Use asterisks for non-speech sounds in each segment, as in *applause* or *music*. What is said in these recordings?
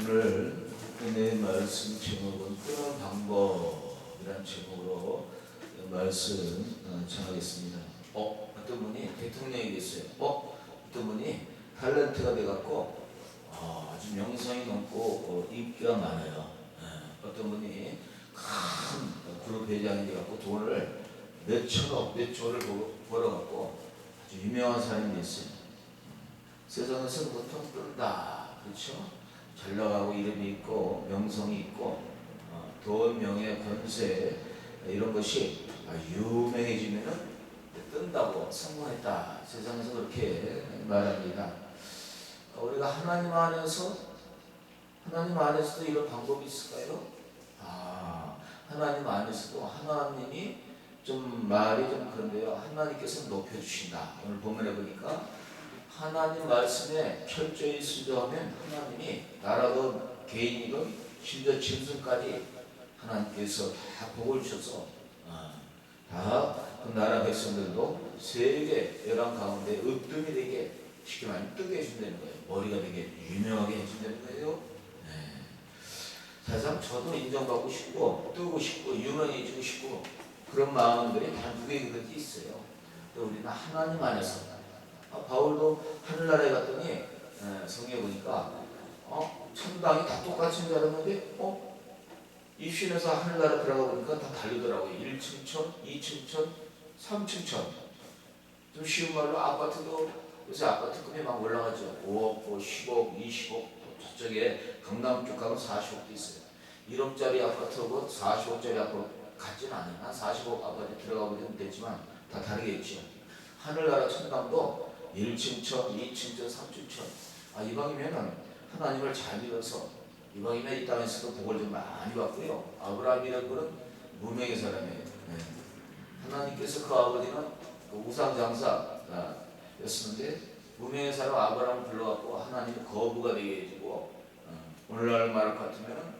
오늘 은혜의 말씀 제목은 끄는 방법이라는 제목으로 말씀 어, 전하겠습니다. 어, 어떤 분이 대통령이 됐어요. 어, 어떤 분이 탤런트가 돼갖고 어, 아주 명성이 높고 어, 인기가 많아요. 예, 어떤 분이 큰 그룹 회장이 돼갖고 돈을 몇 천억, 몇 조를 벌- 벌어갖고 아주 유명한 사람이 됐어요. 세상에서 보통 뜬다. 그렇죠? 잘 나가고 이름이 있고 명성이 있고 어, 돈, 명예, 권세 이런 것이 아, 유명해지면은 뜬다고 성공했다. 세상에서 그렇게 말합니다. 어, 우리가 하나님 안에서 하나님 안에서도 이런 방법이 있을까요? 아, 하나님 안에서도 하나님이 좀 말이 좀 그런데요. 하나님께서 높여주신다. 오늘 본문에 보니까 하나님 말씀에 철저히 순종하면 하나님이 나라든 개인이든 심지어 짐승까지 하나님께서 다 복을 주셔서 아, 다그 나라 백성들도 세계 열왕 가운데 으뜸이 되게 쉽게 말하면 뜨게 해준다는 거예요. 머리가 되게 유명하게 해준다는 거예요. 네. 사실상 저도 인정받고 싶고 뜨고 싶고 유명해지고 싶고 그런 마음들이 다 누구에게든지 있어요. 우리는 하나님 안에서 아, 바울도 하늘나라에 갔더니 에, 성경에 보니까 어, 천당이 다 똑같이 줄 알았는데 어? 입신에서 하늘나라 들어가 보니까 다 다르더라고요. 1층 천, 2층 천, 3층 천. 좀 쉬운 말로 아파트도 요새 아파트 금이 막 올라가죠. 5억, 뭐 10억, 20억, 또 저쪽에 강남 쪽 가면 40억도 있어요. 1억짜리 아파트하고 40억짜리 아파트 같지는 않아요. 한 40억 아파트 들어가 보면 됐지만 다 다르겠죠. 하늘나라 천당도 1층 천, 2층 천, 3층 천. 아, 이방이면은 하나님을 잘 믿어서 이방이면 이 땅에서도 복을 좀 많이 받고요. 아브라함이라는 분은 무명의 사람이에요. 네. 하나님께서 그 아버지는 그 우상 장사였었는데 무명의 사람 아브라함을 불러갖고 하나님의 거부가 되게 해주고 어, 오늘날 말 같으면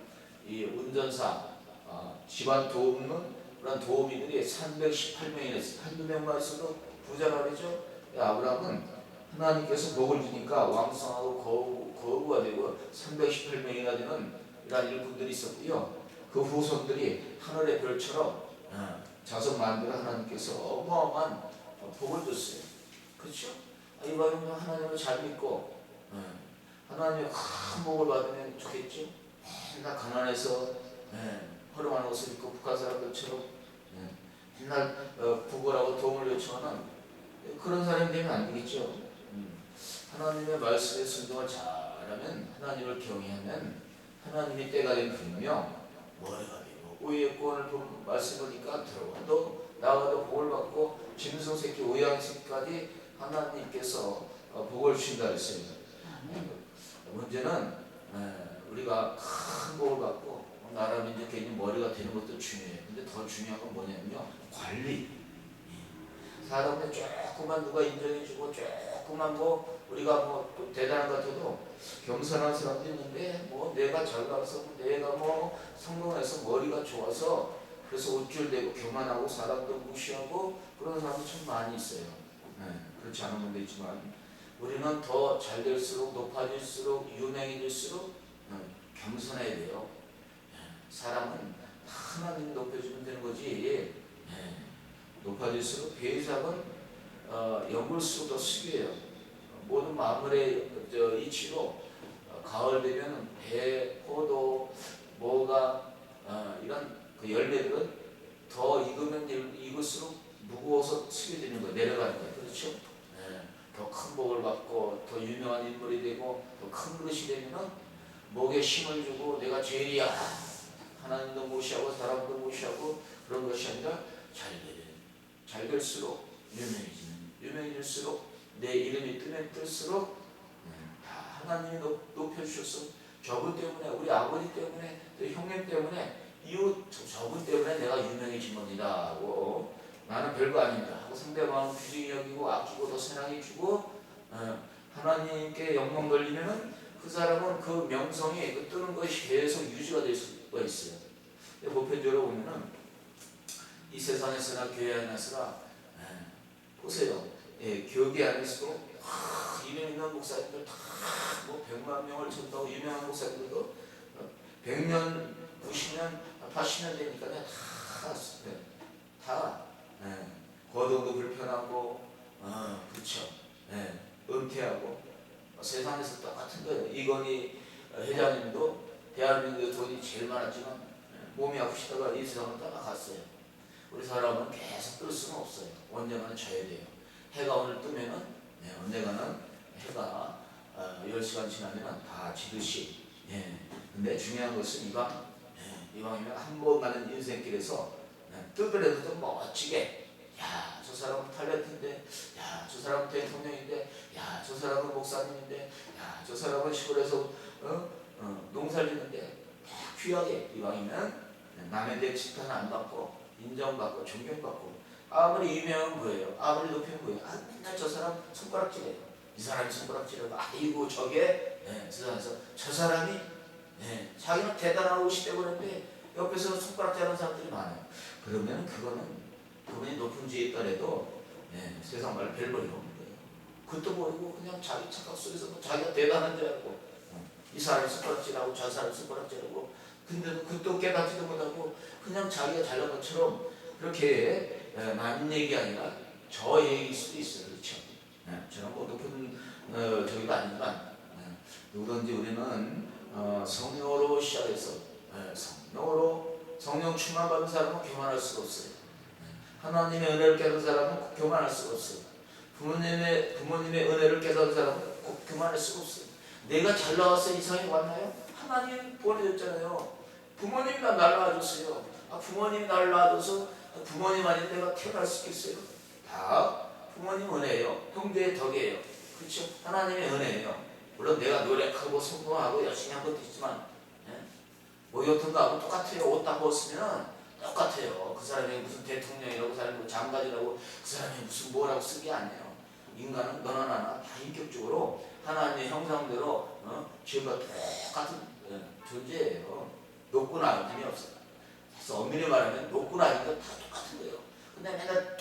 이 운전사 어, 집안 도우는 그런 도우미들이 318명이나 있어요. 한두 명만 있어도 부자라 그러죠. 아브라함은 하나님께서 복을 주니까 왕성하고 거부, 거부가 되고 318명이나 되는 이런 일꾼들이 있었고요. 그 후손들이 하늘의 별처럼 어, 자손 만들어 하나님께서 어마어마한 복을 줬어요. 그렇죠? 아, 이방인은 하나님을 잘 믿고 어, 하나님의 큰 복을 받으면 좋겠죠? 맨날 가난해서 예, 허름한 옷을 입고 북한 사람들처럼 예, 맨날 어, 구걸하고 도움을 요청하는 그런 사람이 되면 안 되겠죠. 음, 하나님의 말씀에 순종을 잘하면 하나님을 경외하면 하나님이 때가 된 분명 머리가 되고 우유권을 본 말씀이니까 들어와도 나가도 복을 받고 짐승 새끼 우양 새끼까지 하나님께서 어, 복을 주신다 그랬어요. 문제는 에, 우리가 큰 복을 받고 나라 민족 개인 머리가 되는 것도 중요해요. 근데 더 중요한 건 뭐냐면요 관리. 사람들 조금만 누가 인정해주고 조금만 뭐 우리가 뭐 대단한 것 같아도 겸손한 사람도 있는데 뭐 내가 잘 나가서 내가 뭐 성공해서 머리가 좋아서 그래서 우쭐대고 교만하고 사람도 무시하고 그런 사람도 참 많이 있어요. 네, 그렇지 않은 분도 있지만 우리는 더 잘 될수록 높아질수록 유명해질수록 음, 겸손해야 돼요. 예, 사람은 하나님 높여주면 되는 거지. 예, 높아질수록 배의삭은 어, 더 숙여요. 모든 만물의 저 이치로 어, 가을 되면 배, 포도, 뭐가 어, 이런 그 열매들은 더 익으면 익을수록 무거워서 숙여지는 거예요. 내려가는 거예요. 그렇죠? 더큰 복을 받고 더 유명한 인물이 되고 더 큰 그릇이 되면은 목에 힘을 주고 내가 죄인이야 하나님도 무시하고 사람도 무시하고 그런 것이 아니라 잘 되는 잘 될수록 유명해지는 유명해질수록 내 이름이 뜨면 뜰수록 음, 다 하나님이 높, 높여주셔서 저분 때문에 우리 아버지 때문에 또 형님 때문에 이웃 저- 저분 때문에 내가 유명해진 겁니다 하고. 나는 별거 아닙니다. 하고 상대방을 귀중히 여기고 아끼고 더 사랑해 주고 어, 하나님께 영광 돌리면은 그 사람은 그 명성이 그 뜨는 것이 계속 유지가 될 수가 있어요. 보편적으로 보면은 이 세상에서나 교회 안에서나 에, 보세요. 예, 교계 안에서도 하, 이름 있는 목사님들 다뭐 100만 명을 전다고 유명한 목사님들도 어, 100년, 90년, 80년 되니까 다, 네, 다 예, 거동도 불편하고 어, 그쵸 예, 은퇴하고 어, 세상에서 똑같은 거예요. 이건희 어, 회장님도 대한민국에 돈이 제일 많았지만 예, 몸이 아프시다가 이 세상을 떠나갔어요. 우리 사람은 계속 뜰 수는 없어요. 언젠가는 져야 돼요. 해가 오늘 뜨면은 네, 언젠가는 해가 어, 10시간 지나면 다 지듯이 예. 근데 중요한 것은 이방 예, 이방이면 한 번 가는 인생길에서 네, 뜨더라도 좀 멋지게 야 저 사람은 탤런트인데 야 저 사람은 대통령인데 야 저 사람은 목사님인데 야 저 사람은 시골에서 어? 어, 농사를 짓는데 다 귀하게 이방이면 네, 남의 대 칭탄 안 받고 인정받고 존경받고 아무리 유명한 거예요. 아무리 높이는 거예요. 아 맨날 저 사람 손가락질해요. 이 사람이 손가락질하고 아이고 저게. 네, 저 사람이 네, 자기는 대단한 옷이 되버렸는데 옆에서 손가락질하는 사람들이 많아요. 그러면 그거는 그분이 높은 지에 있더라도 네, 세상 말로 별 볼이 없는 거예요. 그것도 모르고 그냥 자기 착각 속에서 뭐 자기가 대단한 줄 알고 어, 이 사람이 손가락질하고 저 사람이 손가락질하고 근데도 그것도 깨닫지도 못하고 그냥 자기가 잘난 것처럼 그렇게 에, 남 얘기 아니라 저 얘기일 수도 있어요. 그렇죠? 네, 저는 뭐 높은 어, 저기도 아니지만 네, 누구든지 우리는 어, 성령으로 시작해서 네, 성령으로 성령 충만 받은 사람은 교만할 수가 없어요. 네, 하나님의 은혜를 깨달은 사람은 교만할 수가 없어요. 부모님의 부모님의 은혜를 깨달은 사람은 꼭 교만할 수가 없어요 내가 잘 나와서 이상이 왔나요? 하나님 보내줬잖아요 부모님이 나 낳아줬어요. 아, 부모님이 나를 낳아줘서 부모님 아닌 내가 태어날 수 있겠어요? 다 부모님 은혜예요. 형제의 덕이에요. 그렇죠? 하나님의 은혜예요. 물론 내가 노력하고 성공하고 열심히 한 것도 있지만 예? 뭐 여튼 하고 똑같아요. 옷 다 벗으면 똑같아요. 그 사람이 무슨 대통령이라고 그 사람이 뭐 장관이라고 그 사람이 무슨 뭐라고 쓴 게 아니에요. 인간은 너나 나나 다 인격적으로 하나님의 형상대로 어? 지금과 똑같은 예, 존재예요. 높고 낮음이 없어요. 그래서 엄밀히 말하면 높고 낮은 건다 똑같은 거예요. 근데 맨날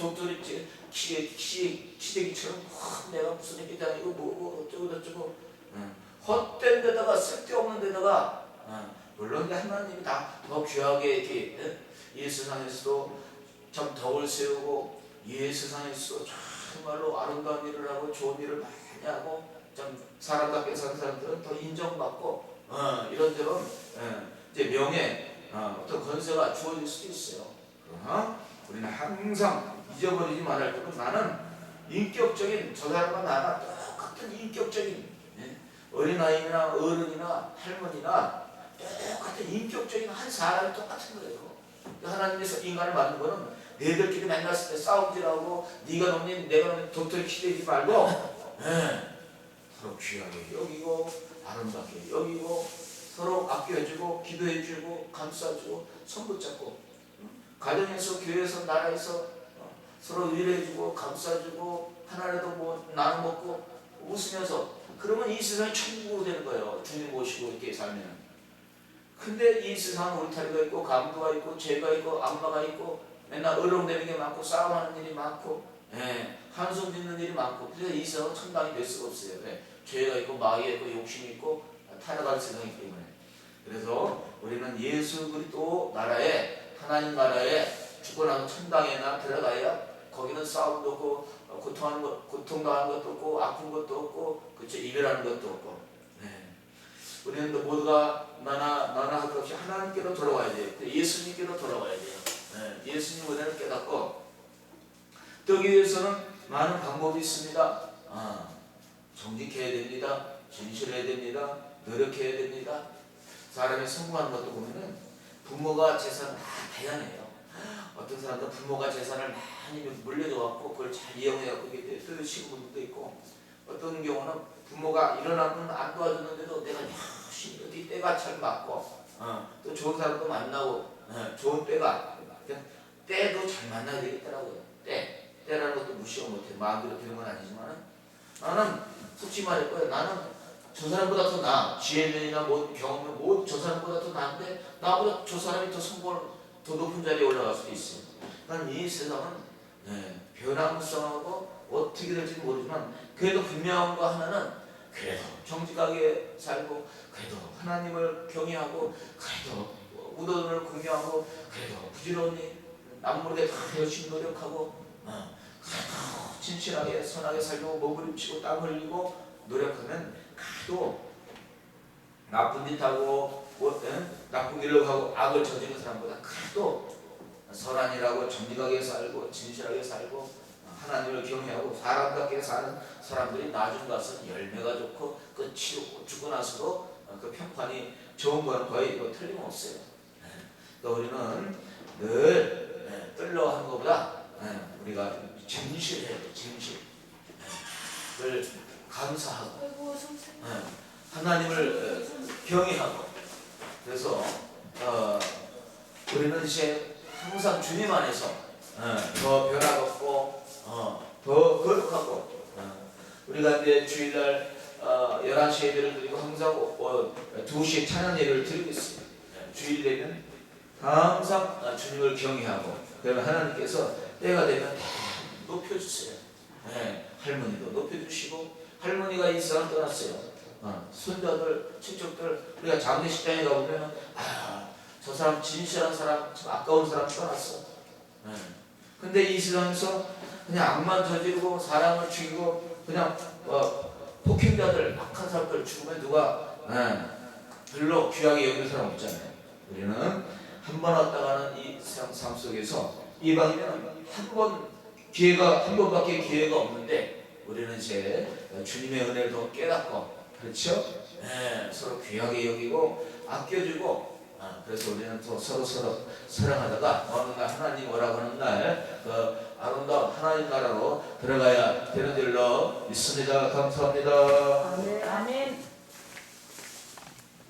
치, 치, 치대기처럼 와, 내가 무슨 얘기다 이거 뭐고 어쩌고 저쩌고 응. 헛된 데다가 쓸데없는 데다가 응. 물론 하나님이 다 더 귀하게 이렇게 응? 이 세상에서도 참 덕을 세우고 이 세상에서도 정말로 아름다운 일을 하고 좋은 일을 많이 하고 참 사람답게 사는 사람들은 더 인정받고 어, 이런저런 예. 이제 명예, 어, 어떤 건세가 주어질 수도 있어요. 그러나 우리는 항상 잊어버리지 말할 것은 나는 인격적인 저 사람과 나가 똑같은 인격적인 예? 어린아이나 어른이나 할머니나 똑같은 인격적인 한 사람이 똑같은 거예요. 하나님께서 인간을 만든 거는 너희들끼리 맨날 싸움질하고 네가 넘니 내가 넘니 도토리 키대지 말고. *laughs* 예. 서로 귀하게 여기고 아름답게 여기고 서로 아껴주고 기도해주고 감싸주고 손 붙잡고 가정에서 교회에서 나라에서 어, 서로 위로해주고 감싸주고 하나라도 뭐 나눠 먹고 웃으면서 그러면 이 세상이 천국으로 되는 거예요. 주님 모시고 이렇게 살면. 근데 이 세상은 울타리가 있고 강도가 있고 죄가 있고 악마가 있고 맨날 어려움되는 게 많고 싸움하는 일이 많고 예, 한숨 짓는 일이 많고 그래서 이 세상은 천당이 될 수가 없어요 왜? 죄가 있고 마귀가 있고 욕심이 있고 타락한 세상이기 때문에 그래서 우리는 예수 그리스도 나라에 하나님 나라에 죽고 나서 천당에나 들어가야 거기는 싸움도 없고 어, 고통하는 것 고통당하는 것도 없고 아픈 것도 없고 그쵸 이별하는 것도 없고 네. 우리는 또 모두가 나나 나나 할 것 없이 하나님께로 돌아와야 돼요 예수님께로 돌아와야 돼요 네. 예수님 은혜를 깨닫고 뜨기 위해서는 많은 방법이 있습니다. 아, 정직해야 됩니다. 진실해야 됩니다. 노력해야 됩니다. 사람이 성공하는 것도 보면은 부모가 재산 다 다양해요. 어떤 사람도 부모가 재산을 많이 물려줘 갖고 그걸 잘 이용해 갖고 이게 쓰시는 분도 있고 어떤 경우는 부모가 일어나면 안 도와주는데도 내가 열심히 어디 때가 잘 맞고 어, 또 좋은 사람도 만나고 어, 좋은 때가 때도 잘 만나야 되겠더라고요. 때 때라는 것도 무시가 못해 마음대로 되는 건 아니지만 나는 솔직히 말할 거예요. 나는 저 사람보다 더 나아. 지혜면이나 뭐 경험은 뭐저 사람보다 더 나은데 나보다 저 사람이 더 성공을 더 높은 자리에 올라갈 수도 있어요. 난 이 세상은 네, 변화무쌍하고 어떻게 될지 모르지만 그래도 분명한 거 하나는 그래도 정직하게 살고 그래도 하나님을 경외하고 그래도 우도를 공유하고 그래도 부지런히 남모르게 다 열심히 노력하고 어, 진실하게 선하게 살고 몸부림치고 땀 흘리고 노력하면 그래도 나쁜 짓 하고 뭐, 응? 나쁜 길로 가고 악을 저지르는 사람보다 그래도 선한이라고 정직하게 살고 진실하게 살고 하나님을 경외하고 사람답게 사는 사람들이 나중 가서 열매가 좋고 끝이 죽고 나서도 그 평판이 좋은 거는 거의 뭐 틀림없어요. 그러니까 우리는 늘 예, 끌려 하는 것보다 예, 우리가 진실해야 돼, 진실. 예, 늘 감사하고. 예, 하나님을 어, 경외하고 그래서 어, 우리는 이제 항상 주님 안에서 어, 더 변화롭고 어, 더 거룩하고 어, 우리가 이제 주일날 어, 11시 예배를 드리고 항상 어, 2시에 찬양 예배를 드리고 예, 주일 되면 항상 어, 주님을 경외하고 그러면 하나님께서 때가 되면 다 높여주세요 예, 할머니도 높여주시고 할머니가 이 세상을 떠났어요 어, 손자들, 친척들 우리가 장례식장에 가보면 아, 저 사람 진실한 사람, 참 아까운 사람 떠났어. 예. 근데 이 세상에서 그냥 악만 저지르고 사람을 죽이고 그냥 어, 폭행자들, 악한 사람들 죽으면 누가 예, 별로 귀하게 여기는 사람 없잖아요. 우리는 한 번 왔다가는 이 삶 속에서 이방이면 한 번 기회가 한 번밖에 기회가 없는데 우리는 이제 주님의 은혜를 더 깨닫고 그렇죠? 예, 서로 귀하게 여기고 아껴주고 아, 그래서 우리는 또 서로 서로 사랑하다가 어느 날 하나님 오라고 하는 날 그 아름다운 하나님 나라로 들어가야 되는 줄로 믿습니다. 감사합니다. 아멘. 아멘.